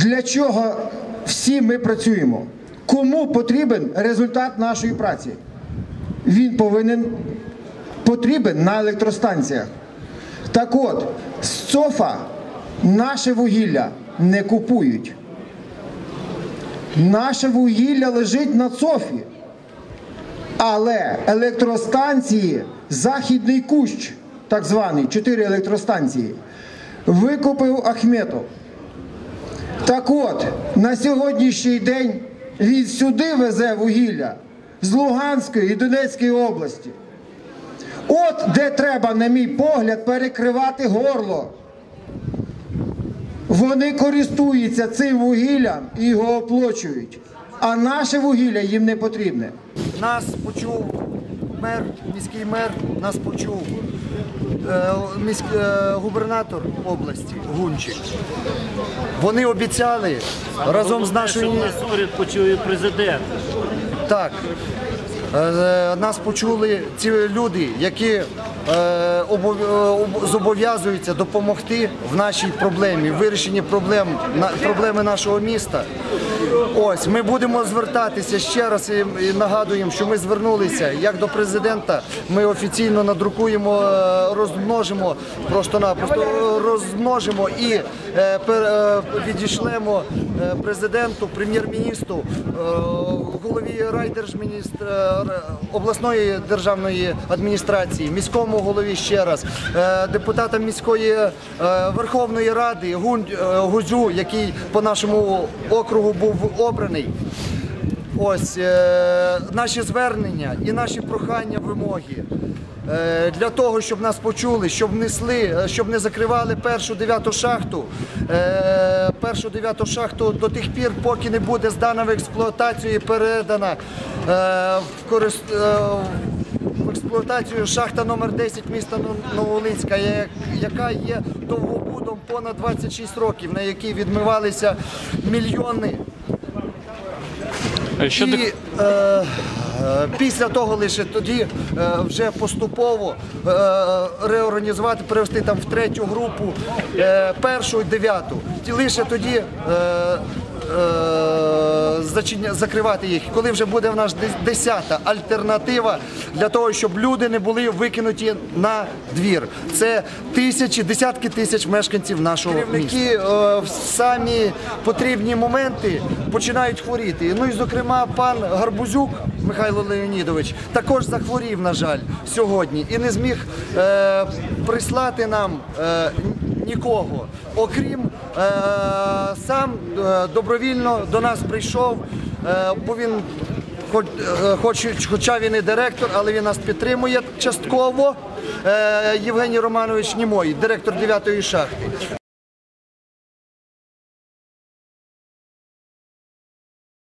для чого всі ми працюємо. Кому потрібен результат нашої праці? Він повинен потрібен на електростанціях. Так от, з ЦОФа наше вугілля не купують. Наше вугілля лежить на ЦОФі. Але електростанції Західний Кущ, так званий, чотири електростанції, викупив Ахметов. Так от, на сьогоднішній день він сюди везе вугілля з Луганської і Донецької області. От де треба, на мій погляд, перекривати горло. Вони користуються цим вугіллям і його оплачують. А наше вугілля їм не потрібне. Нас почув мер, міський мер, нас почув е, міськ, е, губернатор області Гунчик. Вони обіцяли разом з нашою Що уряд почує президент. так. е, Нас почули ці люди, які е, е, допомогти в нашій проблемі, в вирішенні проблем проблеми нашого міста. Ось ми будемо звертатися ще раз і, нагадуємо, що ми звернулися як до президента. Ми офіційно надрукуємо, е, розмножимо просто-напросто розмножимо і відійшлемо президенту, прем'єр-міністру, голові райдержміністра обласної державної адміністрації, міському голові ще раз, е, депутатам міської е, Верховної Ради е, який по нашому округу був обраний. Ось наші звернення і наші прохання, вимоги. Для того, щоб нас почули, щоб несли, е, щоб не закривали першу дев'яту шахту, першу дев'яту шахту до тих пір, поки не буде здана в експлуатацію і передана е, в корист- в експлуатацію шахта номер 10 міста Но- Новолинська, яка є довгобудом понад 26 років, на якій відмивалися мільйони Щодо і е, е, після того лише тоді е, вже поступово е, реорганізувати, перевести там в третю групу, е, першу і дев'яту. Лише тоді е, е, зачиня- закривати їх, коли вже буде в нас дес- десята альтернатива для того, щоб люди не були викинуті на двір. Це тисячі, десятки тисяч мешканців нашого міста. Які е, в самі потрібні моменти починають хворіти. Ну і зокрема, пан Гарбузюк Михайло Леонідович також захворів, на жаль, сьогодні і не зміг е, прислати нам. Е, Нікого, окрім е, сам е, добровільно до нас прийшов, е, бо він е, хоч, хоча він і директор, але він нас підтримує частково. Е, Євгеній Романович Німой, директор 9-ї шахти.